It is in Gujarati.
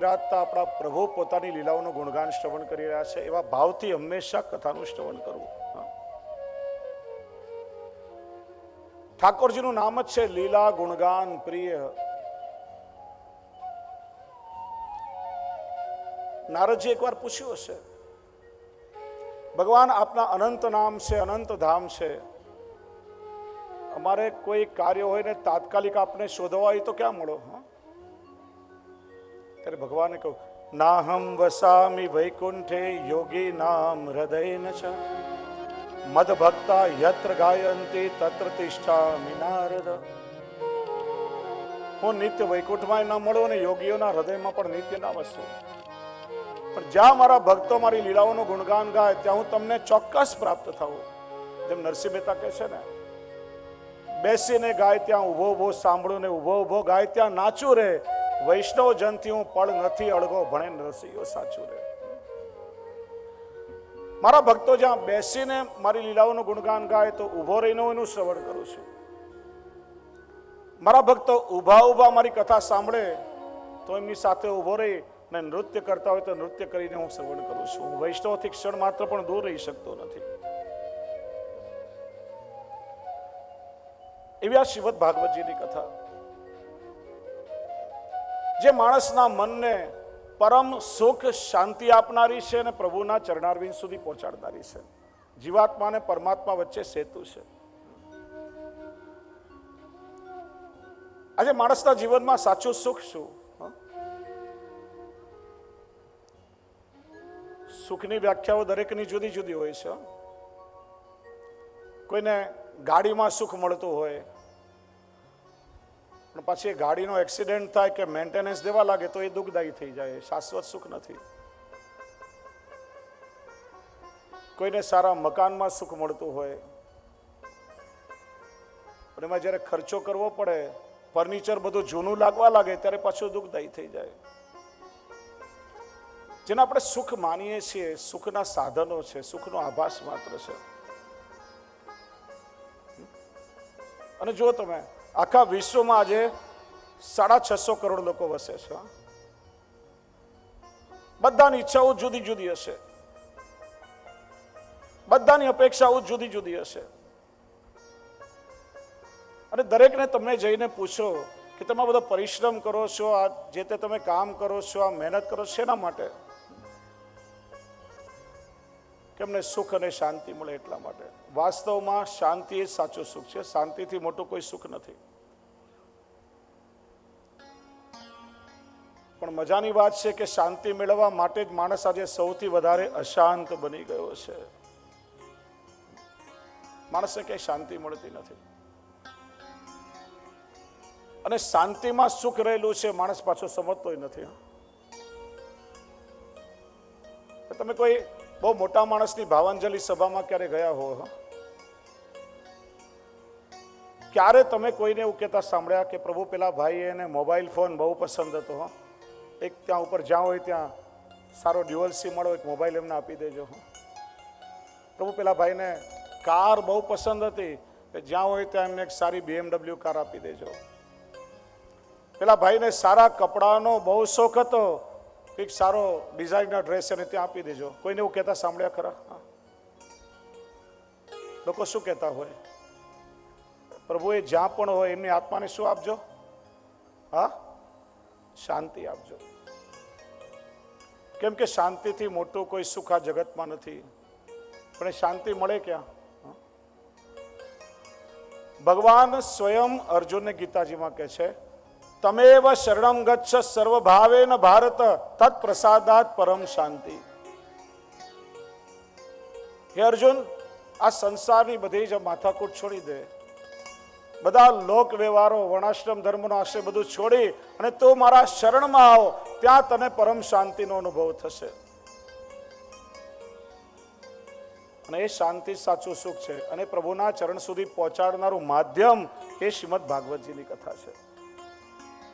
બિરાજતા આપણા પ્રભુ પોતાની લીલાઓનું ગુણગાન શ્રવણ કરી રહ્યા છે, એવા ભાવથી હંમેશા કથાનું શ્રવણ કરવું. ઠાકોરજીનું નામ જ છે લીલા ગુણગાન પ્રિય. નારદજી એકવાર પૂછ્યું હશે, ભગવાન આપના અનંત નામ છે, અનંત ધામ છે. અમારે કોઈ કાર્ય હોય ને તાત્કાલિક આપને શોધવા હોય તો ક્યાં મળો? હા. ત્યારે ભગવાને કહ્યું, નાહમ વસામી વૈકુંઠે યોગી નામ હૃદય ન છે મદ ભક્તા યત્ર ગાયંતી તત્ર તિષ્ઠા નારદ. હું નિત્ય વૈકુંઠમાં ના મળો અને યોગીઓના હૃદયમાં પણ નિત્ય ના વસું. પણ જ્યાં મારા ભક્તો મારી લીલાઓનું ગુણગાન ગાય, ત્યાં હું તમને ચોક્કસ પ્રાપ્ત થવું જેમ નરસિંહ મહેતા કહે છે ને, બેસીને ગાય ત્યાં ઊભો ઊભો સાંભળું ને ઊભો ઊભો ગાય ત્યાં નાચું રે. વૈષ્ણવ જનથી હું પળ નથી અળગો, ભણે નરસિંહો સાચું રે. મારા ભક્તો જ્યાં બેસીને મારી લીલાઓનું ગુણગાન ગાય, તો ઊભો રહીને હું એનું શ્રવણ કરું છું. મારા ભક્તો ઊભા ઊભા મારી કથા સાંભળે, તો એમની સાથે ઊભો રહી ને નૃત્ય કરતા હોય તો નૃત્ય કરીને હું શ્રવણ કરું છું. હું વૈષ્ણવથી ક્ષણ માત્ર પણ દૂર રહી શકતો નથી. એવી આ શ્રીમદ ભાગવતજીની કથા. જે માણસના મનને પરમ સુખ, શાંતિ આપનારી છે અને પ્રભુના ચરણારવિંદ સુધી પહોંચાડનારી છે. જીવાત્મા અને પરમાત્મા વચ્ચે સેતુ છે. આજે માણસના જીવનમાં સાચું સુખ શું? સુખની વ્યાખ્યાઓ દરેકની જુદી જુદી હોય છે. કોઈને ગાડીમાં સુખ મળતું હોય પણ પછી ગાડીનો એક્સિડન્ટ થાય કે મેન્ટેનન્સ દેવા લાગે તો એ દુઃખદાયી થઈ જાય શાશ્વત સુખ નથી. કોઈને સારા મકાનમાં સુખ મળતું હોય, પણ એમાં જ્યારે ખર્ચો કરવો પડે, ફર્નિચર બધું જૂનું લાગવા લાગે, ત્યારે પાછું દુઃખદાયી થઈ જાય. જેને આપણે સુખ માનીએ છીએ, સુખના સાધનો છે, સુખનો આભાસ માત્ર છે. અને જુઓ તમે આખા વિશ્વમાં આજે સાડા છસો કરોડ લોકો વસે છે. બધાની ઈચ્છાઓ જુદી જુદી હશે. બધાની અપેક્ષાઓ જુદી જુદી હશે. અને દરેકને તમે જઈને પૂછો કે તમે બધો પરિશ્રમ કરો છો, આ જે તે તમે કામ કરો છો, આ મહેનત કરો છો એના માટે? કે અમને સુખ અને શાંતિ મળે એટલા માટે. વાસ્તવમાં શાંતિ એ સાચું સુખ છે. શાંતિથી મોટું કોઈ સુખ નથી. પણ મજાની વાત છે કે શાંતિ મેળવવા માટે જ માણસ આજે સૌથી વધારે અશાંત બની ગયો છે. માણસને ક્યાંય શાંતિ મળતી નથી. અને શાંતિમાં સુખ રહેલું છે માણસ પાછો સમજતો નથી તમે કોઈ બહુ મોટા માણસની ભાવાંજલિ સભામાં ક્યારે ગયા હો ક્યારે તમે કોઈને એવું કહેતા સાંભળ્યા કે પ્રભુ, પેલા ભાઈએ એને મોબાઈલ ફોન બહુ પસંદ હતો, હો? એક ત્યાં ઉપર જ્યાં હોય ત્યાં સારો ડ્યુઅલ મળો એક મોબાઈલ એમને આપી દેજો, હો? પ્રભુ, પેલા ભાઈને કાર બહુ પસંદ હતી જ્યાં હોય ત્યાં એમને એક સારી બીએમડબલ્યુ કાર આપી દેજો. પેલા ભાઈને સારા કપડાનો બહુ શોખ હતો એક સારો ડિઝાઇનર ડ્રેસ અને ત્યાં આપી દેજો. કોઈને એવું કહેતા સાંભળ્યા ખરા? લોકો શું કહેતા હોય? પ્રભુ એ જ્યાં પણ હોય એમની આત્માને શું આપજો? હા? શાંતિ આપજો. કેમ કે શાંતિથી મોટું કોઈ સુખ આ જગતમાં નથી. પણ એ શાંતિ મળે ક્યાં? ભગવાન સ્વયં અર્જુનને ગીતાજીમાં કહે છે તમેવ શરણમ ગચ્છ ન ભારત તત્ પ્રસાદાત પરમ શાંતિ હે અર્જુન આ સંસારની બધી જ માથાકૂટ છોડી દે બધા લોક વ્યવહારો વર્ણાશ્રમ ધર્મનો આશ્રય બધું છોડી અને તું મારા શરણમાં આવો, ત્યાં તને પરમ શાંતિનો અનુભવ થશે। અને એ શાંતિ સાચું સુખ છે અને પ્રભુના ચરણ સુધી પહોંચાડનારું માધ્યમ એ શ્રીમદ ભાગવતજીની કથા છે।